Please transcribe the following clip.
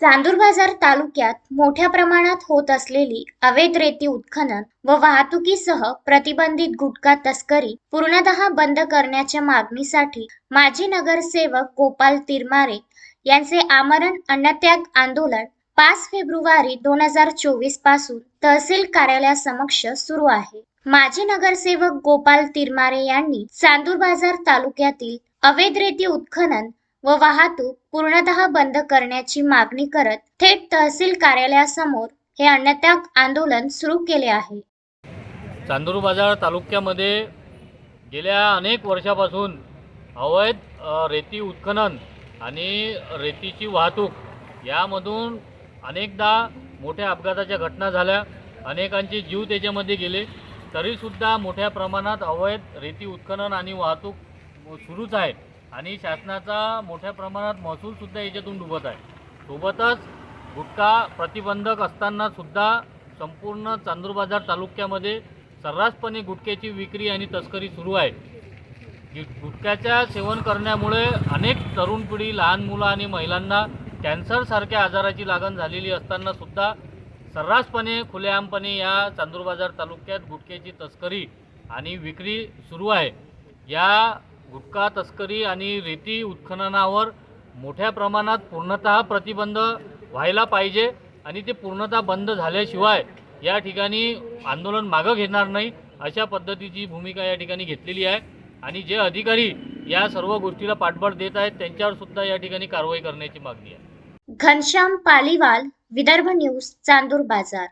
चांदूर बाजार तालुक्यात मोठ्या प्रमाणात होत असलेली अवैध रेती उत्खनन व वाहतुकीसह प्रतिबंधित गुटखा तस्करी पूर्णतः बंद करण्याच्या मागणीसाठी माजी नगरसेवक गोपाल तिरमारे यांचे आमरण अन्नत्याग आंदोलन पाच फेब्रुवारी दोन हजार चोवीसपासून तहसील कार्यालयासमक्ष सुरू आहे. माजी नगरसेवक गोपाल तिरमारे यांनी चांदूर बाजार तालुक्यातील अवैध रेती उत्खनन व वाहतूक पूर्णतः बंद करण्याची मागणी करत थेट तहसील कार्यालयासमोर हे अन्नत्याग आंदोलन सुरू केले आहे. चांदूर बाजार तालुक्यामध्ये गेल्या अनेक वर्षापासून अवैध रेती उत्खनन आणि रेतीची वाहतूक यामधून अनेकदा मोठ्या अपघाताच्या घटना झाल्या. अनेकांचे जीव त्याच्यामध्ये गेले. तरीसुद्धा मोठ्या प्रमाणात अवैध रेती उत्खनन आणि वाहतूक सुरूच आहे. आणि शासनाचा मोठ्या प्रमाणात महसूलसुद्धा याच्यातून डुबत आहे. सोबतच गुटखा प्रतिबंधक असतानासुद्धा संपूर्ण चांदूरबाजार तालुक्यामध्ये सर्रासपणे गुटख्याची विक्री आणि तस्करी सुरू आहे. गुटख्याच्या सेवन करण्यामुळे अनेक तरुण पिढी लहान मुलं आणि महिलांना कॅन्सरसारख्या आजाराची लागण झालेली असताना सुद्धा सर्रासपणे खुलेआमपणे या चांदूर बाजार तालुक्यात गुटख्याची तस्करी आणि विक्री सुरू आहे. या गुटखा तस्करी आणि रेती उत्खननावर मोठ्या प्रमाणात पूर्णतः प्रतिबंध व्हायला पाहिजे आणि ते पूर्णतः बंद झाल्याशिवाय या ठिकाणी आंदोलन मागं घेणार नाही अशा पद्धतीची भूमिका या ठिकाणी घेतलेली आहे. आणि जे अधिकारी या सर्व गोष्टीला पाठबळ देत आहेत त्यांच्यावर सुद्धा या ठिकाणी कारवाई करण्याची मागणी आहे. घनश्याम पालीवाल विदर्भ न्यूज चांदूर बाजार.